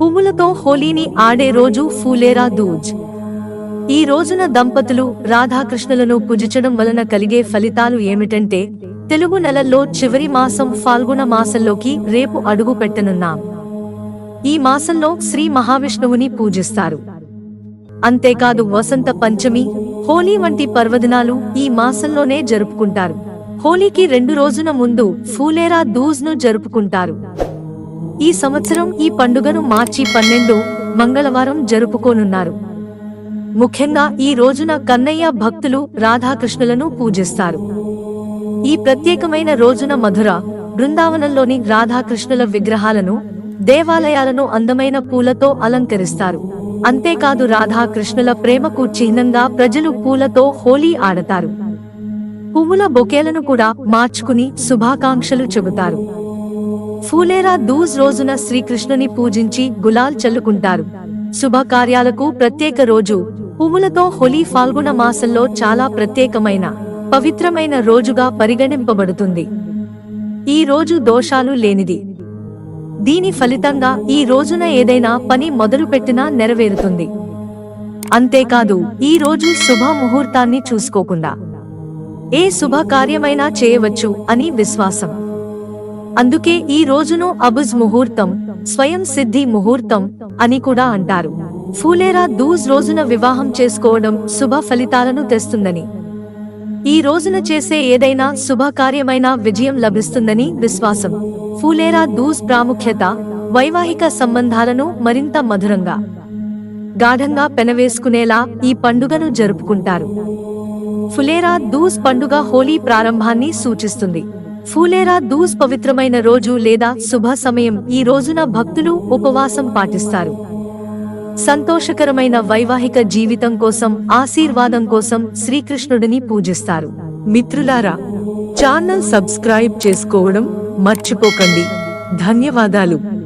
పువ్వులతో హోలీని ఆడే రోజు ఫూలేరా దూజ్. ఈ రోజున దంపతులు రాధాకృష్ణులను పూజించడం వలన కలిగే ఫలితాలు ఏమిటంటే తెలుగు నెలల్లో చివరి మాసం ఫాల్గుణ మాసంలోకి రేపు అడుగు పెట్టనున్నాం ఈ మాసంలో శ్రీ మహావిష్ణువుని పూజిస్తారు. అంతేకాదు వసంత పంచమి హోలీ వంటి పర్వదినాలు ఈ మాసంలోనే జరుపుకుంటారు. హోలీకి రెండు రోజున ముందు ఫూలేరా దూజ్ను జరుపుకుంటారు. ఈ సంవత్సరం ఈ పండుగను మార్చి పన్నెండు మంగళవారం జరుపుకోనున్నారు. ముఖ్యంగా ఈ రోజున కన్నయ్య భక్తులు రాధాకృష్ణులను పూజిస్తారు. ఈ ప్రత్యేకమైన రోజున మధుర బృందావనంలోని రాధాకృష్ణుల విగ్రహాలను దేవాలయాలను అందమైన పూలతో అలంకరిస్తారు. అంతేకాదు రాధాకృష్ణుల ప్రేమకు చిహ్నంగా ప్రజలు పూలతో హోలీ ఆడతారు. పువ్వుల బొకేలను కూడా మార్చుకుని శుభాకాంక్షలు చెబుతారు. ఫూలేరా దూజ్ రోజున శ్రీకృష్ణుని పూజించి గులాల్ చల్లుకుంటారు. శుభకార్యాలకు ప్రత్యేక రోజు. పువ్వులతో హోలీ ఫాల్గుణ మాసంలో చాలా ప్రత్యేకమైన పవిత్రమైన రోజుగా పరిగణింపబడుతుంది. ఈ రోజు దోషాలు లేనిది. దీని ఫలితంగా ఈ రోజున ఏదైనా పని మొదలుపెట్టినా నెరవేరుతుంది. అంతేకాదు ఈ రోజు శుభ ముహూర్తాన్ని చూసుకోకుండా. ఏ శుభకార్యమైనా చేయవచ్చు అని విశ్వాసం. అందుకే ఈ రోజును అబుజ్ ముహూర్తం స్వయం సిద్ధి ముహూర్తం అని కూడా అంటారు. ఫూలేరా దూజ్ రోజున వివాహం చేసుకోవడం శుభ ఫలితాలను తెస్తుందని. ఈ రోజున చేసే ఏదైనా శుభకార్యమైన విజయం లభిస్తుందని విశ్వాసం. ఫూలేరా దూజ్ ప్రాముఖ్యత వైవాహిక సంబంధాలను మరింత మధురంగా గాఢంగా పెనవేసుకునేలా ఈ పండుగను జరుపుకుంటారు. ఫులేరా దూజ్ పండుగ హోలీ ప్రారంభాన్ని సూచిస్తుంది. ఫూలేరా దూజ్ పవిత్రమైన రోజు లేదా శుభ సమయం ఈ రోజున భక్తులు ఉపవాసం పాటిస్తారు. సంతోషకరమైన వైవాహిక జీవితం కోసం ఆశీర్వాదం కోసం శ్రీకృష్ణుడిని పూజిస్తారు. మిత్రులారా ఛానల్ సబ్స్క్రైబ్ చేసుకోవడం మర్చిపోకండి. ధన్యవాదాలు.